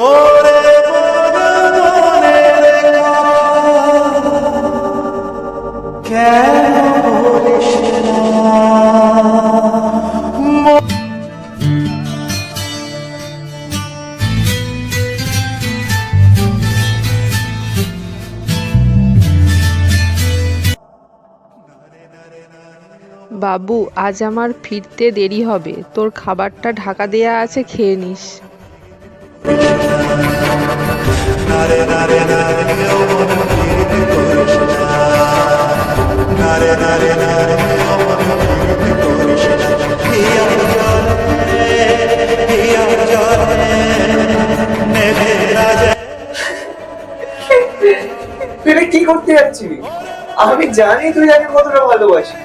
বাবু আজ আমার ফিরতে দেরি হবে। তোর খাবারটা ঢাকা দেয়া আছে খেয়ে নিস। কি করতে যাচ্ছিস আমি জানি তুই আমি কতটা ভালোবাসি,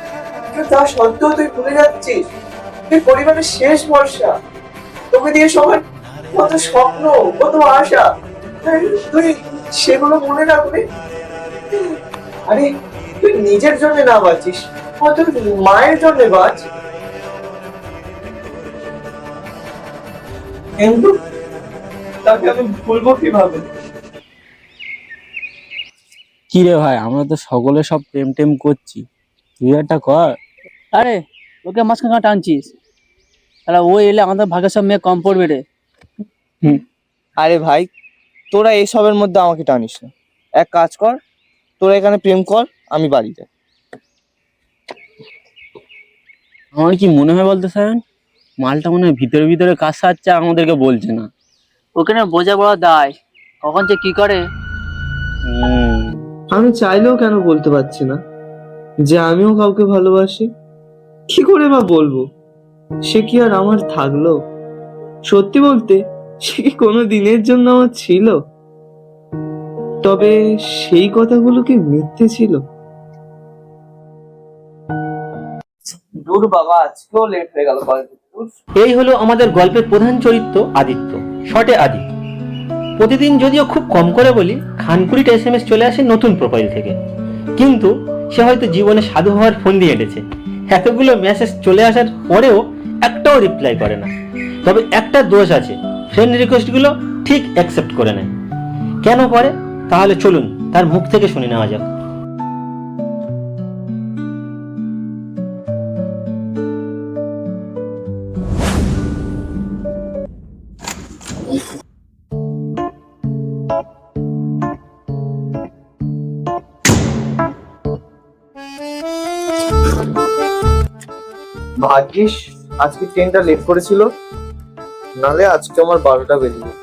কিন্তু তা সত্ত্বেও তুই ভুলে যাচ্ছিস। তুই পরিবারের শেষ ভরসা। তোকে দিয়ে সবার কত স্বপ্ন, কত আশা তুই সেগুলো মনে রাখবি? আরে তুই নিজের জন্য না বাঁচিস মায়ের জন্য বাঁচ। কিন্তু তাকে আমি ভুলবো কীভাবে? কি রে ভাই আমরা তো সকলে সব প্রেম টেম করছি। তুই একটা কর। আরে ওকে মাঝখানে টানছিস? তাহলে ও এলে আমাদের ভাগে সব মেয়ে কম পড়বে রে। আরে ভাই তোরা এসবের মধ্যে আমাকে টানিস না। এক কাজ কর তোরা এখানে প্রেম কর আমি বাড়ি যাই। আমার কি মনে হয় বলতে স্যার মালটা মনে হয় ভিতরে ভিতরে কাজ সারছে আমাদেরকে বলছে না। ওকে না বোঝা বড় দায়। কখন যে কি করে? আমি চাইলেও কেন বলতে পারছি না? যে আমিও কাউকে ভালোবাসি? কি করে বা বলব? সে কি আর আমার থাকল? সত্যি বলতে সে কি কোনো দিনের জন্য আমার ছিল। তবে সেই কথাগুলো কি মিথ্যে ছিল? দূর বাবা আজকেও লেট হয়ে গেল এই হলো আমাদের গল্পের প্রধান চরিত্র আদিত্য। শটে আদিত্য প্রতিদিন যদিও খুব কম করে বলি খানকুড়িটা এস এম এস চলে আসে নতুন প্রোফাইল থেকে। কিন্তু সে হয়তো জীবনে সাধু হওয়ার ফোন দিয়ে এঁটেছে এতগুলো মেসেজ চলে আসার পরেও একটাও রিপ্লাই করে না। তবে একটা দোষ আছে। ফ্রেন্ড রিকোয়েস্টগুলো ঠিক অ্যাকসেপ্ট করে নেয়। কেন করে? তাহলে চলুন, তার মুখ থেকে শুনে নেওয়া যাক। ভাগ্যিস, আজকে ট্রেনটা লেট করেছিল। নালে আজকে আমার বারোটা বেজে যেত।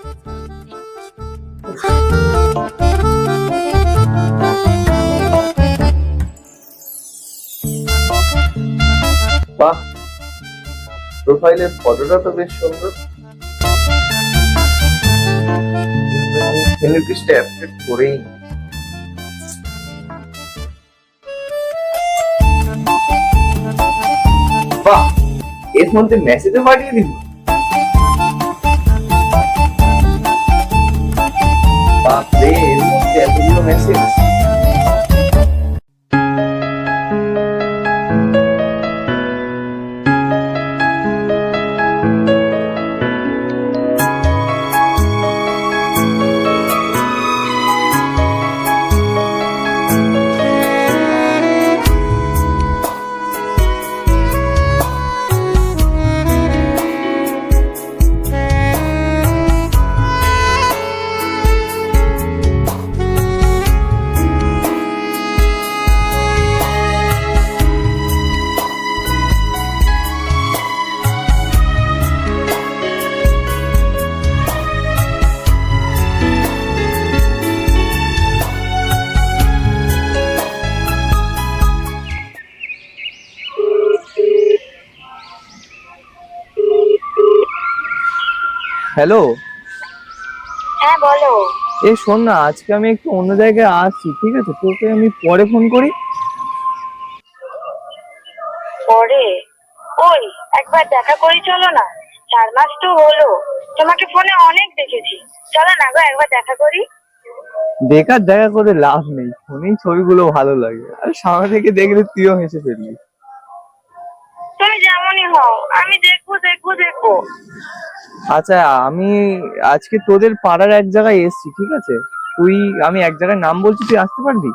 বাহ প্রোফাইলের ফটোটা তো বেশ সুন্দর। অ্যাপডেট করেই বাহ, এর মধ্যে মেসেজও পাঠিয়ে দিল বাপরে এর মধ্যে এতগুলো মেসেজ হ্যালো হ্যাঁ বলো। এ শোন না আজকে আমি একটু অন্য জায়গায় আসছি ঠিক আছে? তোকে আমি পরে ফোন করি। পরে? ওই একবার দেখা করি চলো না। চার মাস তো হলো। তোমাকে ফোনে অনেক দেখেছি। চলো না গো একবার দেখা করি। বেকার দেখা করে লাভ নেই। ফোনেই ছবিগুলো ভালো লাগে। আর সামনে থেকে দেখলে তুইও হেসে ফেলবি তুমি যেমনই হও আমি দেখব দেখব দেখব। আচ্ছা আমি আজকে তোদের পাড়ার এক জায়গায় এসেছি ঠিক আছে? তুই আমি এক জায়গায় নাম বলছি তুই আসতে পারবি?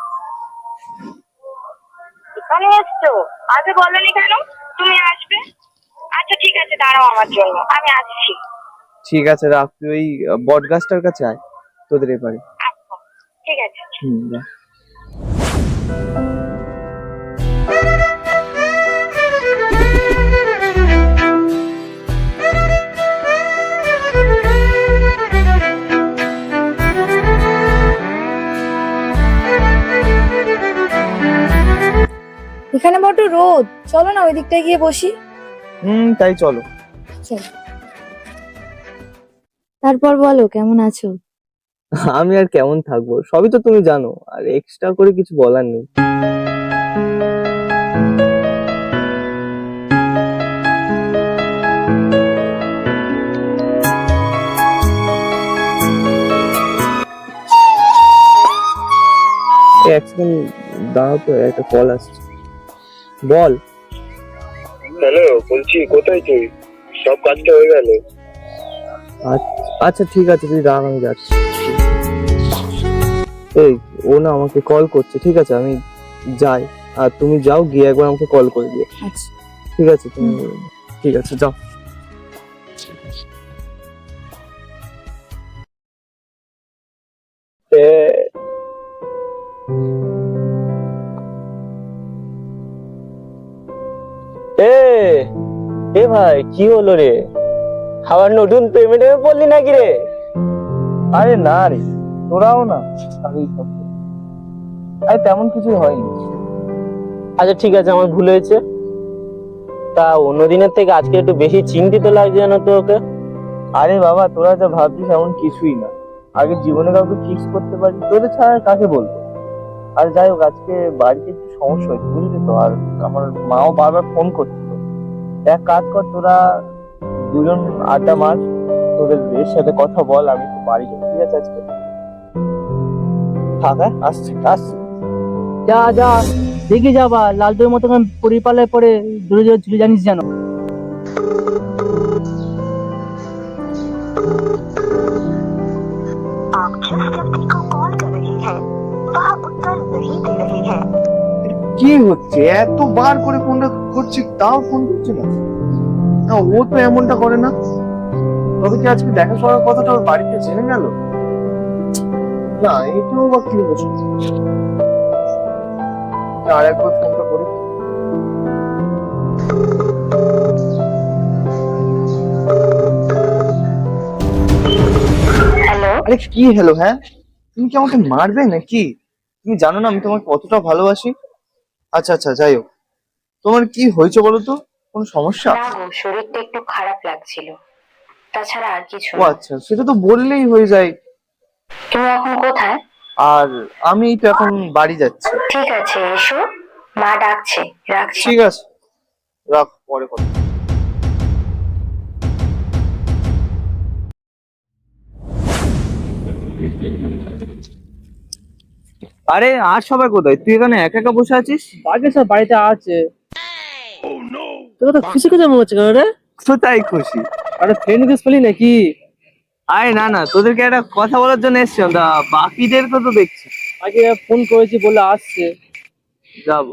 এখানে এসছো? আগে বলনি কেন? তুমি আসবে? আচ্ছা ঠিক আছে দাঁড়াও আমার জন্য। আমি আসছি। ঠিক আছে রাখ তুই ওই বট গাছটার কাছে আয় তোদের এপারে। আচ্ছা ঠিক আছে। হুম এখানে বড্ড রোদ। চলো না ওই দিকটায় গিয়ে বসি। হুম তাই চলো। চলো। তারপর বলো কেমন আছো? আমি আর কেমন থাকব? সবই তো তুমি জানো আর এক্সট্রা করে কিছু বলার নেই। এক সেকেন্ড দাঁড়াও তো একটা কল আসছে। বল। হ্যালো বলছি কোথায় তুই? সব কাজটা হয়ে গেল। আচ্ছা আচ্ছা ঠিক আছে তুই রাখ আমি যাচ্ছি। এই ও না আমাকে কল করছে ঠিক আছে আমি যাই। আর তুমি যাও গিয়ে একবার আমাকে কল করে দিও। আচ্ছা। ঠিক আছে তুমি ঠিক আছে যাও। এ ভাই কি হলো রে? আবার নতুন পেমেন্টে নাকি রে? আরে না রে তোরাও না আরে তেমন কিছু হয়নি। আচ্ছা ঠিক আছে আমার ভুল হয়েছে। তা থেকে আজকে একটু বেশি চিন্তিত লাগছে জানো তো ওকে আরে বাবা তোরা যা ভাবছিস এমন কিছুই না। আগে জীবনে কাউকে ফিক্স করতে পারি তোদের ছাড়া কাকে বলব? আর যাই হোক আজকে বাড়িতে একটু সমস্যা হয়েছে বুঝলি তো? আর আমার মাও বারবার ফোন করছিল এক কাজ কর তোরা দুজন আড্ডা মার তোদের এর সাথে কথা বল আমি একটু বাড়ি যাই ঠিক আছে আজকে? থাক হ্যাঁ আসছি। আসছি। যা যা দেখে যাবা লালদের মতো পরিপালে পরে দূরে দূরে ঝুলে জানিস জানো কি হচ্ছে? এতবার করে ফোনটা করছি তাও ফোন করছে না। না ও তো এমনটা করে না। তবে কি আজকে দেখা করার কথাটা ওর বাড়িতে জেনে গেল? না এটাও বা কি হচ্ছে আর একবার ফোনটা করি। আরে কি হ্যালো হ্যাঁ? তুমি কি আমাকে মারবে নাকি? তুমি জানো না আমি তোমাকে কতটা ভালোবাসি। আচ্ছা আচ্ছা যাই হোক। তোমার কি হয়েছে বলো তো? কোনো সমস্যা? না গো শরীরটা একটু খারাপ লাগছিল। তাছাড়া আর কিছু ও আচ্ছা সেটা তো বললেই হয়ে যায়। তুমি এখন কোথায়? আর আমি তো এখন বাড়ি যাচ্ছি। ঠিক আছে এসো। মা ডাকছে রাখছি। ঠিক আছে। রাখ পরে কথা। আরে আর সবাই কোথায়? তুই এখানে একা একা বসে আছিস? বাকি সব বাড়িতে আছে। তোকে তো খুশি খুশি মনে হচ্ছে কেন রে? কোথায় খুশি? আরে ফ্রেন্ড রিকোয়েস্ট পেলি নাকি? আরে না না তোদেরকে একটা কথা বলার জন্য এসছিলাম তা বাকিদেরকে তো দেখছি। আগে ফোন করেছি বলে আসছে। যাব।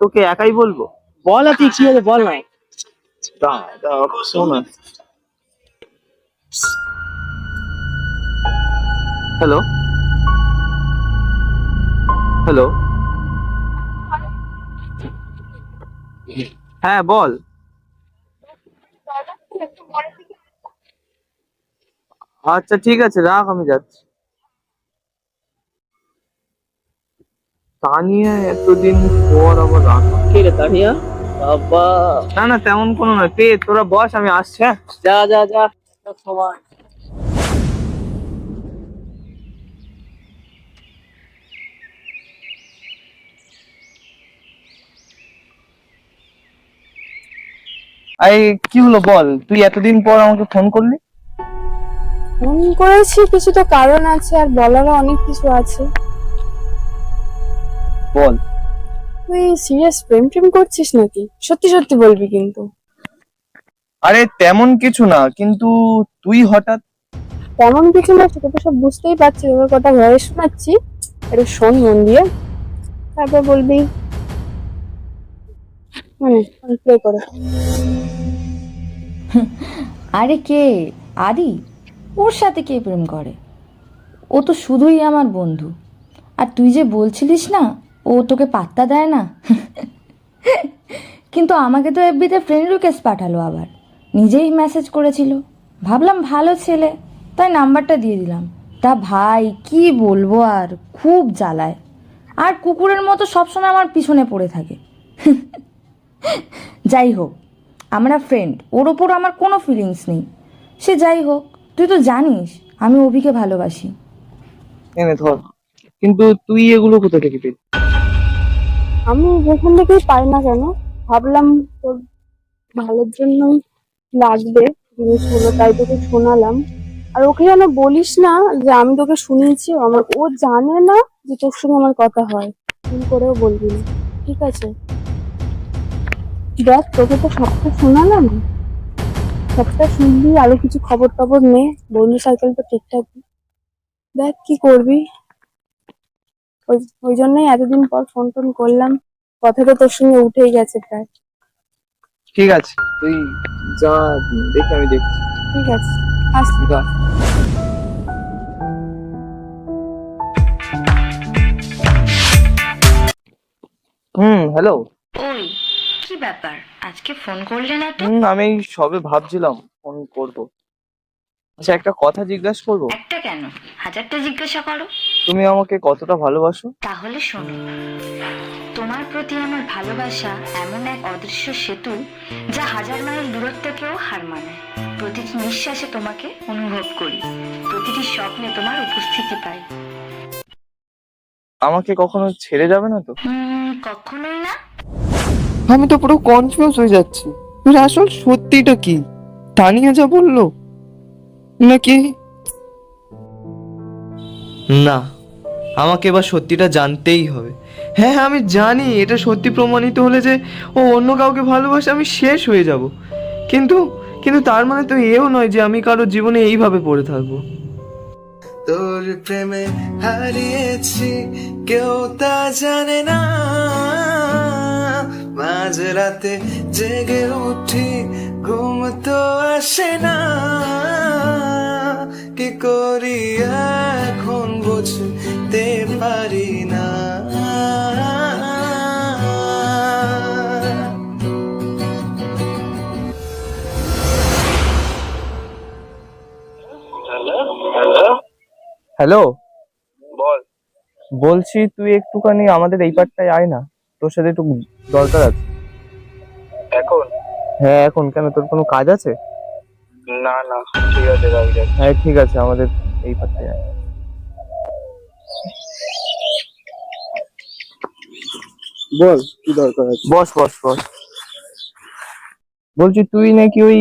তোকে একাই বলব? বল না তুই কি হয়েছে বল না। দাঁড়া, দাঁড়া, না। হ্যালো হ্যালো হ্যাঁ বল। আচ্ছা ঠিক আছে রাখ আমি যাচ্ছি। তা নিয়ে এতদিন পর আবার রাখ কে রে তানিয়া? বাবা। না না তেমন কোনো নয়। পে তোরা বস আমি আসছি হ্যাঁ? যা যা যা। সময়। এই কি হলো বল? তুই এতদিন পর আমাকে ফোন করলি? ফোন করেছি কিছু তো কারণ আছে আর বলারও অনেক কিছু আছে। বল। তুই সিরিয়াস প্রেম প্রেম করছিস নাকি? সত্যি সত্যি বলবি কিন্তু। আরে তেমন কিছু না কিন্তু তুই হঠাৎ তেমন কিছু না তোকে তো সব বুঝতেই পারছি তোকে কথা ভয়েস শোনাচ্ছি। একটু শোন মন দিয়ে। তারপর বলবি মানে প্লে করে। আরে কে? আদি? ওর সাথে কে প্রেম করে? ও তো শুধুই আমার বন্ধু। আর তুই যে বলছিলিস না, ও তোকে পাত্তা দেয় না? কিন্তু আমাকে তো এফবিতে ফ্রেন্ড রিকোয়েস্ট পাঠালো আবার। নিজেই মেসেজ করেছিল। ভাবলাম ভালো ছেলে, তাই নাম্বারটা দিয়ে দিলাম। তা ভাই, কি বলব আর, খুব জ্বালায়। আর কুকুরের মতো সবসময় আমার পিছনে পড়ে থাকে। যাই হোক আমরা ফ্রেন্ড ওর ওপর আমার কোনো ফিলিংস নেই। সে যাই হোক তুই তো জানিস আমি অভিকে ভালোবাসি। এনে ধর কিন্তু তুই এগুলো কোথা থেকে পেলি? আমি যেখান থেকেই পাই না কেন? ভাবলাম তোর ভালোর জন্য লাগবে জিনিসগুলো তাই তোকে শোনালাম। আর ওকে যেন বলিস না যে আমি তোকে শুনিয়েছি আমার ও জানে না যে তোর সঙ্গে আমার কথা হয়। ভুল করেও বলবি না। ঠিক আছে? দেখ তোকে তো সবটা শোনালাম। সবটা শুনবি আরও কিছু খবর টবর নে। বন্ধু সাইকেল তো ঠিকঠাক। দেখ কি করবি? ওই ওই জন্যই এতদিন পর ফোন টোন করলাম। কথা তো তোর সঙ্গে উঠেই গেছে প্রায়। ঠিক আছে তুই যা দেখে আমি দেখছি। ঠিক আছে আসছি যা। হুম হ্যালো ব্যাপার? আজকে ফোন করলে না তো? হুম আমি সবে ভাবছিলাম ফোন করব। আচ্ছা একটা কথা জিজ্ঞাসা করব? একটা কেন? হাজারটা জিজ্ঞাসা করো। তুমি আমাকে কতটা ভালোবাসো? তাহলে শোনো। তোমার প্রতি আমার ভালোবাসা এমন এক অদৃশ্য সেতু যা হাজার মাইল দূরত্বকেও হার মানায় প্রতিটি নিঃশ্বাসে তোমাকে অনুভব করি। প্রতিটি স্বপ্নে তোমার উপস্থিতি পাই। আমাকে কখনো ছেড়ে যাবে না তো? কখনোই না। আমি তো পুরো কনফিউজ হয়ে যাচ্ছি। এর আসল সত্যিটা কি? তানিয়া যা বলল নাকি? না আমাকে এবার সত্যিটা জানতেই হবে। হ্যাঁ হ্যাঁ আমি জানি এটা সত্যি প্রমাণিত হলে যে ও অন্য কাউকে ভালোবাসে আমি শেষ হয়ে যাব। কিন্তু কিন্তু তার মানে তো এও নয় যে আমি কারও জীবনে এইভাবে পড়ে থাকব। তোর প্রেমে হারিয়েছি কেউ তা জানে না। মাঝ রাতে জেগে উঠি ঘুম তো আসে না। কি করি এখন বুঝতে পারি না। Hello hello. হ্যালো। বল। বলছি তুই একটুখানি আমাদের এই পারটায় আয় না তোর সাথে একটু দরকার আছে। এখন? হ্যাঁ এখন। কেন তোর কোনো কাজ আছে? না না ঠিক আছে রাখ। হ্যাঁ ঠিক আছে আমাদের এই আয়। বল কি দরকার আছে? বস বস বস। বলছি তুই নাকি ওই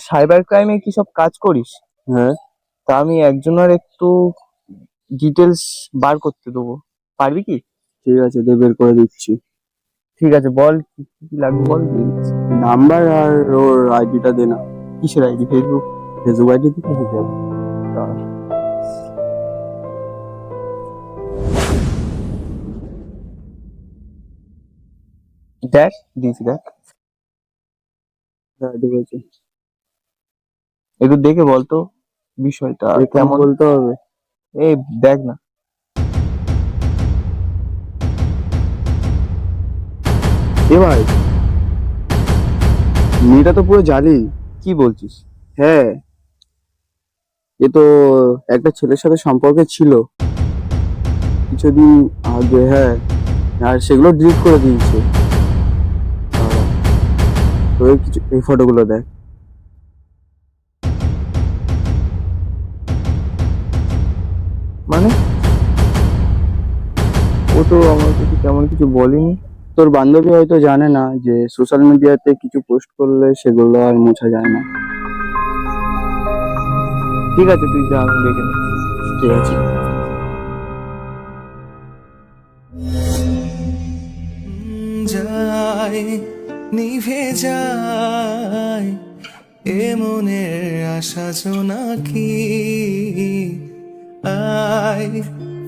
সাইবার ক্রাইমে কি সব কাজ করিস? হ্যাঁ। তা আমি একজনের একটু ডিটেলস বার করতে দেবো। পারবি কি? ঠিক আছে দে বের করে দিচ্ছি। ঠিক আছে বল কি লাগবে বল? নাম্বার আর ওর আইডিটা দে না। কিসের আইডি? ফেসবুক ফেসবুক আইডি হয়ে যাবে দেখ। দিয়েছি দেখ। আইডি বলছে একটু দেখে বলতো বিষয়টা কেমন কেমন বলতে হবে। এই দেখ না। এ ভাই মেয়েটা তো পুরো জালি। কি বলছিস? হ্যাঁ এ তো একটা ছেলের সাথে সম্পর্কে ছিল। কিছুদিন আগে হ্যাঁ আর সেগুলো ডিলিট করে দিয়েছে। তো এই কিছু এই ফটোগুলো দেখ। মানে? ও তো আমার কাছে তেমন কিছু বলেনি। তোর বান্ধবী হয়তো জানে না যে সোশ্যাল মিডিয়াতে কিছু পোস্ট করলে সেগুলো আর মোছা যায় না। ঠিক আছে তুই যা আমি দেখে ঠিক আছে। যায় নিভে যায় এ মনের আশা জোনাকি আয়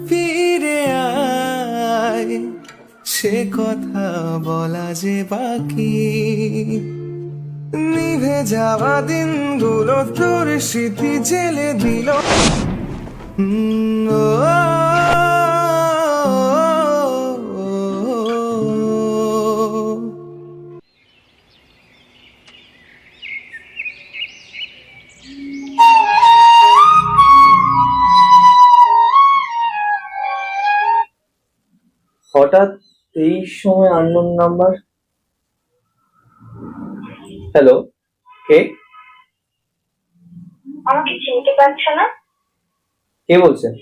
ফিরে আয়। সে কথা বলা যে বাকি নিভে যাওয়া দিনগুলো তোর স্মৃতি জেলে দিল। হঠাৎ এই সময় আননোন নাম্বার হ্যালো কে? আমাকে চিনতে পারছ না? কে বলছেন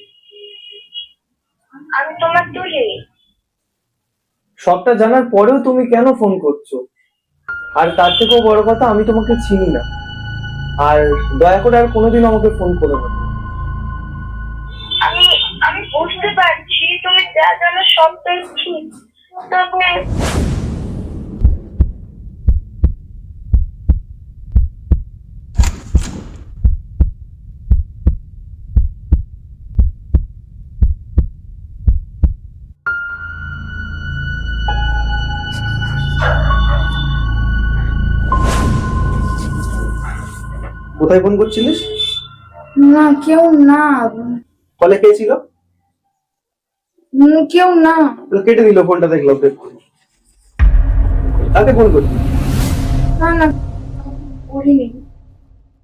আমি তোমার তুলি সবটা জানার পরেও তুমি কেন ফোন করছ? আর তার থেকেও বড় কথা আমি তোমাকে চিনি না। আর দয়া করে আর কোনোদিন আমাকে ফোন করো না। আমি আমি বুঝতে পারছি তুমি যা জানো সবটাই ঠিক। তবে কোথায় ফোন করছিলিস? না কেউ না। কলে কে ছিল? উম, কেউ না। কেটে দিল ফোনটা দেখলাম তো এক্ষুনি। কাকে ফোন না না করিনি।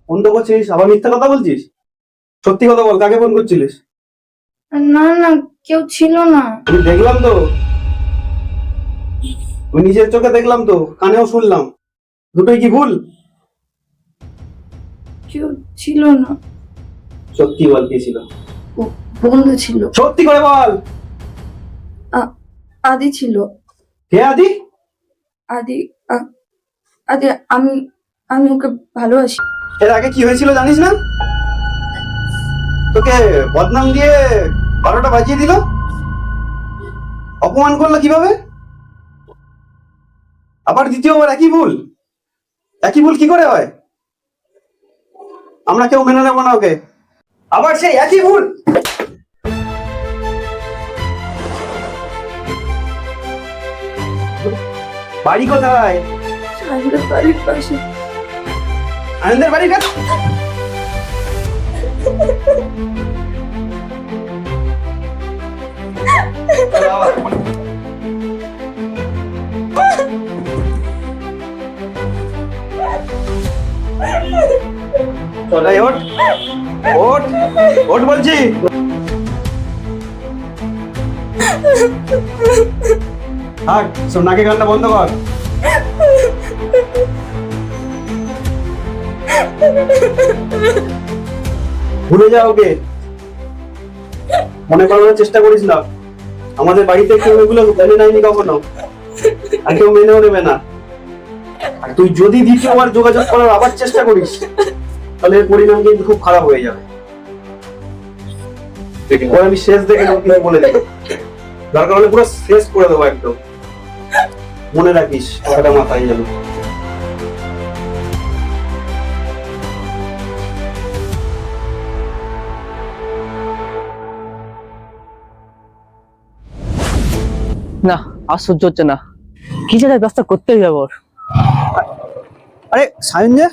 ফোন তো করছিস আবার মিথ্যা কথা বলছিস? সত্যি কথা বল কাকে ফোন করছিলিস? না না কেউ ছিল না। আমি দেখলাম তো। আমি নিজের চোখে দেখলাম তো কানেও শুনলাম। দুটোই কি ভুল? কেউ ছিল না। সত্যি বল কে ছিল? বন্ধু ছিল। সত্যি করে বল! আদি ছিল। কে আদি? আদি আ- আদি আমি আমি ওকে ভালোবাসি। এর আগে কি হয়েছিল জানিস না? তোকে বদনাম দিয়ে বারোটা বাজিয়ে দিল? অপমান করল কীভাবে? আবার দ্বিতীয়বার একই ভুল? একই ভুল কি করে হয়? আমরা কেউ মেনে নেব না ওকে। আবার সেই একই ভুল? বাড়ি কোথায়? আমাদের বাড়ির পাশে। আনন্দের বাড়ি কাছে চলাই ওঠ। ওঠ। ওঠ বলছি। থাক সোনাকে গানটা বন্ধ কর। ভুলে যাও ওকে। মনে করানোর চেষ্টা করিস না। আমাদের বাড়িতে কেউ এগুলো মেনে নেয়নি কখনো। আর কেউ মেনেও নেবে না। আর তুই যদি দ্বিতীয়বার যোগাযোগ করার আবার চেষ্টা করিস, তাহলে এর পরিণাম কিন্তু খুব খারাপ হয়ে যাবে। আমি শেষ দেখে বলে দেবো। দরকার হলে পুরো শেষ করে দেবো একদম। মনে রাখিস কথাটা মাথায় যেন না আর সহ্য হচ্ছে না। কিছু একটা ব্যবস্থা করতেই যাব আরে সায়ন যে?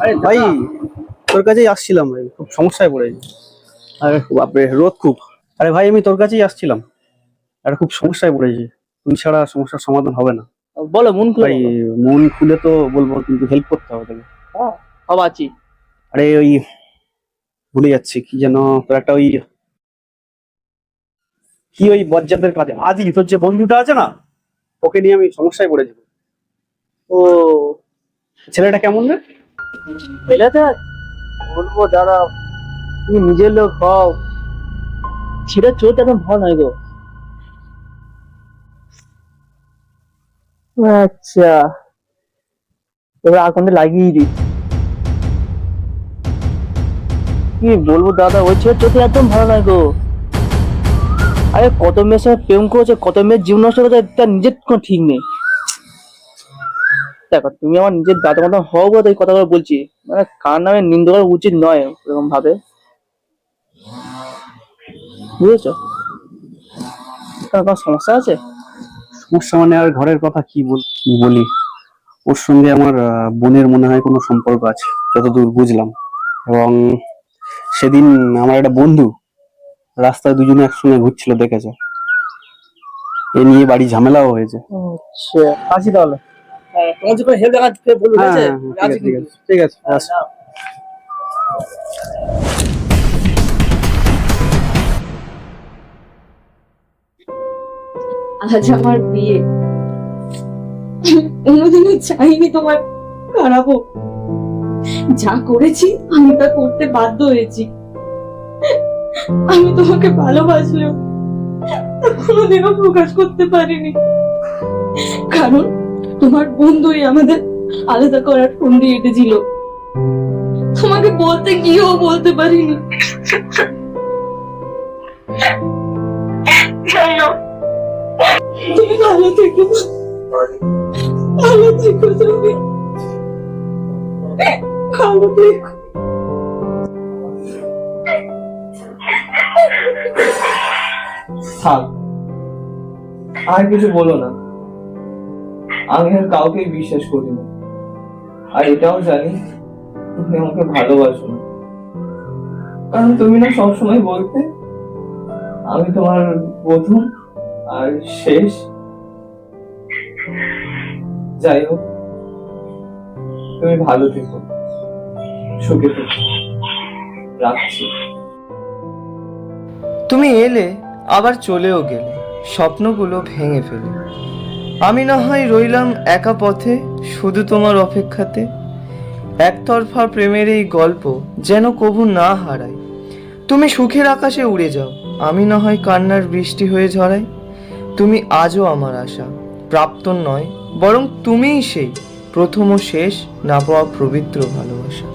আরে ভাই তোর কাছেই আসছিলাম ভাই খুব সমস্যায় পড়েছি আরে বাপরে রোদ খুব। আরে ভাই আমি তোর কাছেই আসছিলাম। আরে খুব সমস্যায় পড়েছি তুই ছাড়া সমস্যার সমাধান হবে না। বলো মন খুলে মন খুলে তো বলব কিন্তু হেল্প করতে হবে তোকে সব আছি। আরে ওই ভুলে যাচ্ছি কি যেন তোর একটা ওই কি ওই বজ্জাতের কাজে? আদি তোর যে বন্ধুটা আছে না ওকে নিয়ে আমি সমস্যায় পড়েছি। ও। ছেলেটা কেমন রে? পেলেতে বলব দাদা তুমি নিজের লোক হও। ছেলের চোখ একদম ভালো নয় গো। আচ্ছা। এবার আগুনটা লাগিয়ে দিই। কি বলব দাদা, ওই ছেলের চোখে একদম ভালো নয় গো। আরে কত মেয়ের সঙ্গে প্রেম করেছে, কত মেয়ের জীবন নষ্ট করেছে, তার নিজের কোনো ঠিক নেই। দেখো, তুমি আমার নিজের দাদা মতো হও বলে এই কথাগুলো বলছি। মানে কার নামে নিন্দা করা উচিত নয়, এরকম ভাবে। বুঝেছ? কার কোনো সমস্যা আছে? সমস্যা মানে আর ঘরের কথা কি বল কি বলি? ওর সঙ্গে আমার বোনের মনে হয় কোনো সম্পর্ক আছে যতদূর বুঝলাম। এবং সেদিন আমার একটা বন্ধু রাস্তায় দুজনে একসঙ্গে ঘুরছিল দেখেছে? এ নিয়ে বাড়ি ঝামেলাও হয়েছে। আচ্ছা। আসি তাহলে। হ্যাঁ ঠিক আছে? আজ আমার বিয়ে। কোনোদিনও চাইনি তোমার খারাপ যা করেছি আমি তা করতে বাধ্য হয়েছি। আমি তোমাকে ভালোবাসলেও কোনোদিনও প্রকাশ করতে পারিনি। কারণ তোমার বন্ধুই আমাদের আলাদা করার ফোন দিয়ে এটেছিল। তোমাকে বলতে গিয়েও বলতে পারিনি। যাই হোক, তুমি ভালো থেকো ভালো থেকো তুমি। ভালো থেকো। থাক। আর কিছু বলো না। আমি আর কাউকেই বিশ্বাস করি না। আর এটাও জানি, তুমি আমাকে ভালোবাসো না। কারণ তুমি না সবসময় বলতে, আমি তোমার প্রথম আর শেষ? যাই হোক, তুমি ভালো থেকো। সুখে থেকো। রাখছি। তুমি এলে, আবার চলেও গেলে। স্বপ্নগুলো ভেঙে ফেলে। আমি না হয় রইলাম একা পথে, শুধু তোমার অপেক্ষাতে। একতরফা প্রেমের এই গল্প যেন কবু না হারায়। তুমি সুখের আকাশে উড়ে যাও। আমি না হয় কান্নার বৃষ্টি হয়ে ঝরাই তুমি আজও আমার আশা প্রাপ্তন নয়, বরং তুমিই সেই প্রথম ও শেষ না পাওয়া পবিত্র ভালোবাসা।